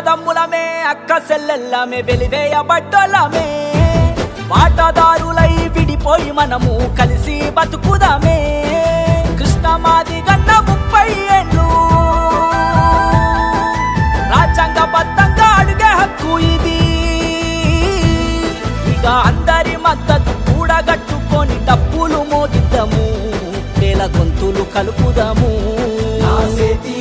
అన్నదమ్ములమే అక్క సెల్లెల్లమే వెలివేయబడ్డోలమే వాటాదారులై విడిపోయి మనము కలిసి బతుకుదామే. కృష్ణమాది గన్న ముప్పై ఏళ్ళు. రాజ్యాంగబద్ధంగా అడిగే హక్కు ఇది. ఇక అందరి మద్దతు కూడగట్టుకొని డప్పులు మోదిద్దాము నేల గొంతులు కలుపుదాము. నా చేతి